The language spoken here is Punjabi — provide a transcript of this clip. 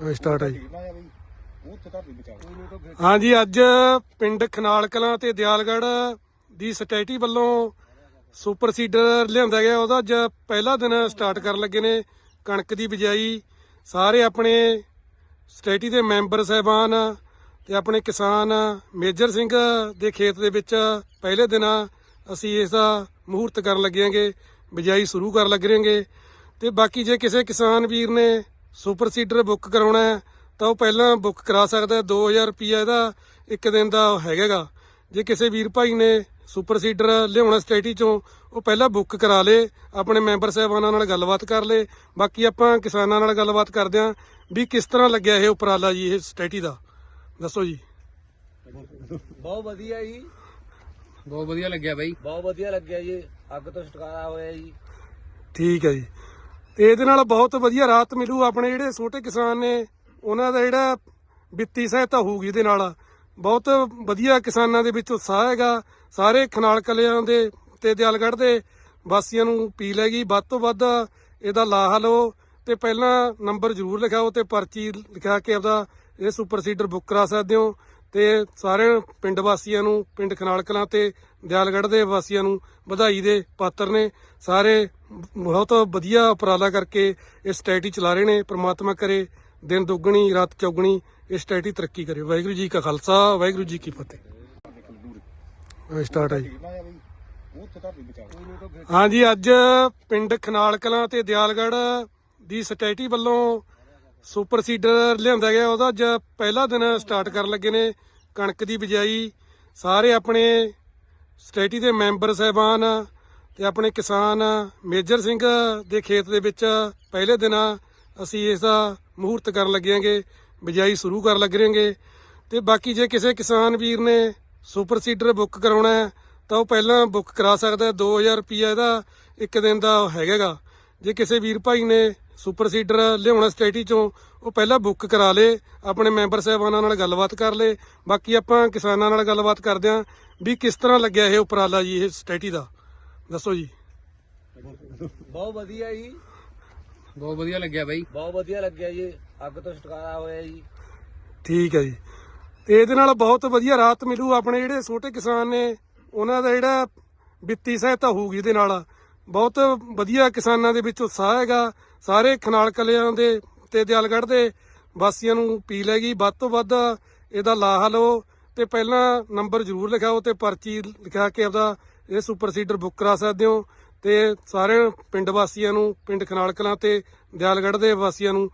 ਸਟਾਰਟ ਜੀ। ਆ ਬਚਾਓ ਹਾਂਜੀ ਅੱਜ ਪਿੰਡ ਖਨਾਲ ਕਲਾਂ ਤੇ ਦਿਆਲਗੜ੍ਹ ਦੀ ਸਟੇਟੀ ਵੱਲੋਂ ਸੁਪਰ ਸੀਡਰ ਲਿਆਂਦਾ ਗਿਆ। ਉਹਦਾ ਅੱਜ ਪਹਿਲਾ ਦਿਨ ਸਟਾਰਟ ਕਰਨ ਲੱਗੇ ਨੇ। ਕਣਕ ਦੀ ਬਿਜਾਈ ਸਾਰੇ ਆਪਣੇ ਸਟੇਟੀ ਦੇ ਮੈਂਬਰ ਸਹਿਬਾਨ ਤੇ ਆਪਣੇ ਕਿਸਾਨ ਮੇਜਰ ਸਿੰਘ ਦੇ ਖੇਤ ਦੇ ਵਿੱਚ ਪਹਿਲੇ ਦਿਨ ਅਸੀਂ ਇਸ ਦਾ ਮਹੂਰਤ ਕਰਨ ਲੱਗੇਾਂਗੇ ਬਿਜਾਈ ਸ਼ੁਰੂ ਕਰਨ ਲੱਗੇਾਂਗੇ ਤੇ ਬਾਕੀ ਜੇ ਕਿਸੇ ਕਿਸਾਨ ਵੀਰ ਨੇ ਸੁਪਰ ਸੀਡਰ ਬੁੱਕ ਕਰਾਉਣਾ ਹੈ ਤਾਂ ਉਹ ਪਹਿਲਾਂ ਬੁੱਕ ਕਰਾ ਸਕਦਾ ਹੈ। 2000 ਰੁਪਿਆ ਇਹਦਾ ਇੱਕ ਦਿਨ ਦਾ ਹੈਗਾਗਾ। ਜੇ ਕਿਸੇ ਵੀਰ ਭਾਈ ਨੇ ਸੁਪਰ ਸੀਡਰ ਲਿਆਉਣਾ ਸਟੇਟੀ ਚੋਂ ਉਹ ਪਹਿਲਾਂ ਬੁੱਕ ਕਰਾ ਲੇ ਆਪਣੇ ਮੈਂਬਰ ਸਾਹਿਬਾਨਾਂ ਨਾਲ ਗੱਲਬਾਤ ਕਰ ਲੇ। ਬਾਕੀ ਆਪਾਂ ਕਿਸਾਨਾਂ ਨਾਲ ਗੱਲਬਾਤ ਕਰਦੇ ਆਂ ਵੀ ਕਿਸ ਤਰ੍ਹਾਂ ਲੱਗਿਆ ਇਹ ਉਪਰਾਲਾ ਜੀ ਇਹ ਸਟੇਟੀ ਦਾ। ਦੱਸੋ ਜੀ। ਬਹੁਤ ਵਧੀਆ ਜੀ। ਬਹੁਤ ਵਧੀਆ ਲੱਗਿਆ ਬਾਈ। ਬਹੁਤ ਵਧੀਆ ਲੱਗਿਆ ਜੀ। ਅੱਗ ਤੋਂ ਛੁਟਕਾਰਾ ਹੋਇਆ ਜੀ। ਠੀਕ ਹੈ ਜੀ। ਤੇ ਇਹਦੇ ਨਾਲ ਬਹੁਤ ਵਧੀਆ ਰਾਹਤ ਮਿਲੂ ਆਪਣੇ ਜਿਹੜੇ ਛੋਟੇ ਕਿਸਾਨ ਨੇ, ਉਹਨਾਂ ਦਾ ਜਿਹੜਾ ਵਿੱਤੀ ਸਹਾਇਤਾ ਹੋਊਗੀ ਇਹਦੇ ਨਾਲ। ਬਹੁਤ ਵਧੀਆ ਕਿਸਾਨਾਂ ਦੇ ਵਿੱਚ ਉਤਸ਼ਾਹ ਹੈਗਾ। ਸਾਰੇ ਖਨਾਲ ਕਲਿਆਂ ਦੇ ਤੇ ਦਿਆਲਗੜ੍ਹ ਦੇ ਵਾਸੀਆਂ ਨੂੰ ਅਪੀਲ ਹੈਗੀ, ਵੱਧ ਤੋਂ ਵੱਧ ਇਹਦਾ ਲਾਹਾ ਲਓ ਤੇ ਪਹਿਲਾਂ ਨੰਬਰ ਜ਼ਰੂਰ ਲਿਖਾਓ ਤੇ ਪਰਚੀ ਲਿਖਾ ਕੇ ਆਪਦਾ ਇਹ ਸੁਪਰ ਸੀਡਰ ਬੁੱਕ ਕਰਾ ਸਕਦੇ ਹੋ ਤੇ ਸਾਰੇ ਪਿੰਡ ਵਾਸੀਆਂ ਨੂੰ, ਪਿੰਡ ਖਨਾਲ ਕਲਾਂ ਤੇ ਦਿਆਲਗੜ੍ਹ ਦੇ ਵਾਸੀਆਂ ਨੂੰ ਵਧਾਈ ਦੇ ਪਾਤਰ ਨੇ। ਸਾਰੇ ਬਹੁਤ ਵਧੀਆ ਉਪਰਾਲਾ ਕਰਕੇ ਇਹ ਸਟੇਟੀ ਚਲਾ ਰਹੇ ਨੇ, ਪ੍ਰਮਾਤਮਾ ਕਰੇ, ਦਿਨ ਦੁੱਗਣੀ, ਰਾਤ ਚੌਗਣੀ, ਇਹ ਸਟੇਟੀ ਤਰੱਕੀ ਕਰੇ। ਵਾਹਿਗੁਰੂ ਜੀ ਕਾ ਖਾਲਸਾ, ਵਾਹਿਗੁਰੂ ਜੀ ਕੀ ਫਤਿਹ। ਸਟਾਰਟ ਹੈ ਜੀ। ਹਾਂਜੀ, ਅੱਜ ਪਿੰਡ ਖਨਾਲ ਕਲਾਂ ਤੇ ਦਿਆਲਗੜ੍ਹ ਦੀ ਸਟੇਟੀ ਵੱਲੋਂ ਸੁਪਰ ਸੀਡਰ ਲਿਆਂਦਾ ਗਿਆ। ਉਹਦਾ ਅੱਜ ਪਹਿਲਾ ਦਿਨ ਸਟਾਰਟ ਕਰਨ ਲੱਗੇ ਨੇ। ਕਣਕ ਦੀ ਬਿਜਾਈ, ਸਾਰੇ ਆਪਣੇ ਸਟੇਟੀ ਦੇ ਮੈਂਬਰ, ਸਹਿਬਾਨ ਤੇ ਆਪਣੇ ਕਿਸਾਨ ਮੇਜਰ ਸਿੰਘ ਦੇ ਖੇਤ ਦੇ ਵਿੱਚ ਪਹਿਲੇ ਦਿਨ ਅਸੀਂ ਇਸ ਦਾ ਮਹੂਰਤ ਕਰਨ ਲੱਗੇਾਂਗੇ ਬਿਜਾਈ ਸ਼ੁਰੂ ਕਰਨ ਲੱਗ ਰਹੇਗੇ ਤੇ ਬਾਕੀ ਜੇ ਕਿਸੇ ਕਿਸਾਨ ਵੀਰ ਨੇ ਸੁਪਰ ਸੀਡਰ ਬੁੱਕ ਕਰਾਉਣਾ ਹੈ, ਤਾਂ ਉਹ ਪਹਿਲਾਂ ਬੁੱਕ ਕਰਾ ਸਕਦਾ ਹੈ। 2000 ਰੁਪਿਆ ਇਹਦਾ ਇੱਕ ਦਿਨ ਦਾ ਹੈਗਾਗਾ। ਜੇ ਕਿਸੇ ਵੀਰ ਭਾਈ ਨੇ ਸੁਪਰ ਸੀਡਰ ਲਿਆਉਣਾ ਸਟੇਟੀ ਚੋਂ, ਉਹ ਪਹਿਲਾਂ ਬੁੱਕ ਕਰਾ ਲੇ, ਆਪਣੇ ਮੈਂਬਰ ਸਹਿਬਾਨਾਂ ਨਾਲ ਗੱਲਬਾਤ ਕਰ ਲੇ। ਬਾਕੀ ਆਪਾਂ ਕਿਸਾਨਾਂ ਨਾਲ ਗੱਲਬਾਤ ਕਰਦੇ ਆਂ ਵੀ ਕਿਸ ਤਰ੍ਹਾਂ ਲੱਗਿਆ ਇਹ ਉਪਰਾਲਾ ਜੀ, ਇਹ ਸਟੇਟੀ ਦਾ। ਦੱਸੋ ਜੀ। ਬਹੁਤ ਵਧੀਆ ਜੀ। ਬਹੁਤ ਵਧੀਆ ਲੱਗਿਆ ਬਾਈ। ਬਹੁਤ ਵਧੀਆ ਲੱਗਿਆ ਜੀ। ਅੱਗ ਤੋਂ ਛੁਟਕਾਰਾ ਹੋਇਆ ਜੀ। ਠੀਕ ਹੈ ਜੀ। ਤੇ ਇਹਦੇ ਨਾਲ ਬਹੁਤ ਵਧੀਆ ਰਾਹਤ ਮਿਲੂ ਆਪਣੇ ਜਿਹੜੇ ਛੋਟੇ ਕਿਸਾਨ ਨੇ। ਉਹਨਾਂ ਦਾ ਜਿਹੜਾ ਵਿੱਤੀ ਸਹਾਇਤਾ ਹੋਊਗੀ ਇਹਦੇ ਨਾਲ। ਬਹੁਤ ਵਧੀਆ ਕਿਸਾਨਾਂ ਦੇ ਵਿੱਚ ਉਤਸ਼ਾਹ ਹੈਗਾ। ਸਾਰੇ ਖਨਾਲ ਕਲਿਆਂ ਦੇ ਤੇ ਦਿਆਲਗੜ੍ਹ ਦੇ ਵਾਸੀਆਂ ਨੂੰ ਅਪੀਲ ਹੈਗੀ ਵੱਧ ਤੋਂ ਵੱਧ ਇਹਦਾ ਲਾਹਾ ਲਓ ਤੇ ਪਹਿਲਾਂ ਨੰਬਰ ਜ਼ਰੂਰ ਲਿਖਾਓ ਤੇ ਪਰਚੀ ਲਿਖਾ ਕੇ ਆਪਦਾ ਇਹ ਸੁਪਰ ਸੀਡਰ ਬੁੱਕ ਕਰਾ ਸਕਦੇ ਹੋ ਤੇ ਸਾਰੇ ਪਿੰਡ ਵਾਸੀਆਂ ਨੂੰ, ਪਿੰਡ ਖਨਾਲ ਕਲਾਂ ਤੇ ਦਿਆਲਗੜ੍ਹ ਦੇ ਵਾਸੀਆਂ ਨੂੰ